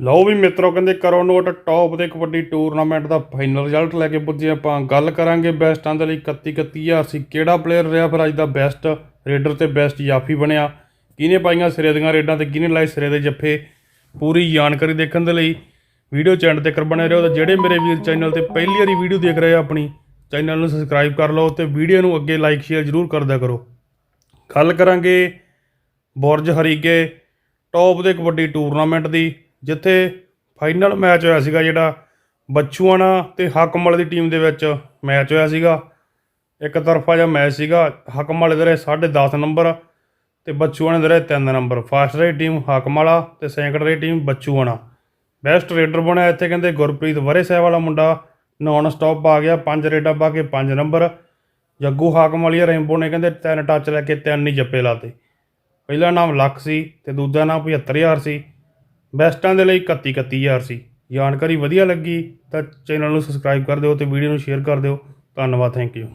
ਲਓ ਵੀ ਮਿੱਤਰੋ, ਕਹਿੰਦੇ ਕਰੋ ਨੋਟ ਟੌਪ ਦੇ ਕਬੱਡੀ ਟੂਰਨਾਮੈਂਟ ਦਾ ਫਾਈਨਲ ਰਿਜ਼ਲਟ ਲੈ ਕੇ ਪੁੱਜੇ ਆਪਾਂ। ਗੱਲ ਕਰਾਂਗੇ ਬੈਸਟਾਂ ਦੇ ਲਈ 31 31000 ਅਸੀਂ ਕਿਹੜਾ ਪਲੇਅਰ ਰਿਹਾ ਫਿਰ ਅੱਜ ਦਾ ਬੈਸਟ ਰੇਡਰ ਤੇ ਬੈਸਟ ਜਾਫੀ ਬਣਿਆ? ਕਿਹਨੇ ਪਾਈਆਂ ਸਿਰੇ ਦੀਆਂ ਰੇਡਾਂ ਤੇ ਕਿਹਨੇ ਲਾਏ ਸਿਰੇ ਦੇ ਜੱਫੇ? ਪੂਰੀ ਜਾਣਕਾਰੀ ਦੇਖਣ ਦੇ ਲਈ ਵੀਡੀਓ ਚੈਨਲ ਤੇ ਕਰ ਬਣੇ ਰਹੋ ਤੇ ਜਿਹੜੇ ਮੇਰੇ ਵੀਰ ਚੈਨਲ ਤੇ ਪਹਿਲੀ ਵਾਰੀ ਵੀਡੀਓ ਦੇਖ ਰਹੇ ਆ ਆਪਣੀ ਚੈਨਲ ਨੂੰ ਸਬਸਕ੍ਰਾਈਬ ਕਰ ਲਓ ਤੇ ਵੀਡੀਓ ਨੂੰ ਅੱਗੇ ਲਾਈਕ ਸ਼ੇਅਰ ਜ਼ਰੂਰ ਕਰਦਿਆ ਕਰੋ। ਗੱਲ ਕਰਾਂਗੇ ਬੁਰਜ ਹਰੀਕੇ ਟੌਪ ਦੇ ਕਬੱਡੀ ਟੂਰਨਾਮੈਂਟ ਦੀ। ਜਿੱਥੇ ਫਾਈਨਲ ਮੈਚ ਹੋਇਆ ਸੀਗਾ ਜਿਹੜਾ ਬੱਚੂਆਣਾ ਤੇ ਹਕਮਲ ਦੀ ਟੀਮ ਦੇ ਵਿੱਚ ਮੈਚ ਹੋਇਆ ਸੀਗਾ। ਇੱਕ ਤਰਫਾ ਜਿਹਾ ਮੈਚ ਸੀਗਾ ਹਕਮਲ ਦੇ ਰਹੇ 10.5 ਨੰਬਰ ਤੇ ਬੱਚੂਆਣਾ ਦੇ ਰਹੇ 3 number first rate team Hakmala ਤੇ second rate team Bachuana. Best raider ਬਣਿਆ ਇੱਥੇ ਕਹਿੰਦੇ ਗੁਰਪ੍ਰੀਤ ਵਰੇ ਸਾਹਿਬ ਵਾਲਾ ਮੁੰਡਾ। ਨੌਨ ਸਟਾਪ ਆ ਗਿਆ, ਪੰਜ ਰੇਡਾਂ ਪਾ ਕੇ ਪੰਜ ਨੰਬਰ ਜੱਗੂ ਹਾਕਮ ਵਾਲੀਆ ਰੈਂਬੋ ਨੇ ਕਹਿੰਦੇ ਤਿੰਨ ਟੱਚ ਲੈ ਕੇ ਤਿੰਨ ਹੀ ਜੱਪੇ ਲਾਤੇ। ਪਹਿਲਾ ਨਾਮ ਲੱਖ ਸੀ ਤੇ ਦੂਜਾ ਨਾਮ 75000 ਸੀ। ਬੈਸਟਾਂ ਦੇ ਲਈ 31 31000 ਸੀ। ਜਾਣਕਾਰੀ ਵਧੀਆ ਲੱਗੀ ਤਾਂ ਚੈਨਲ ਨੂੰ ਸਬਸਕ੍ਰਾਈਬ ਕਰ ਦਿਓ ਤੇ ਵੀਡੀਓ ਨੂੰ ਸ਼ੇਅਰ ਕਰ ਦਿਓ। ਧੰਨਵਾਦ, ਥੈਂਕ ਯੂ।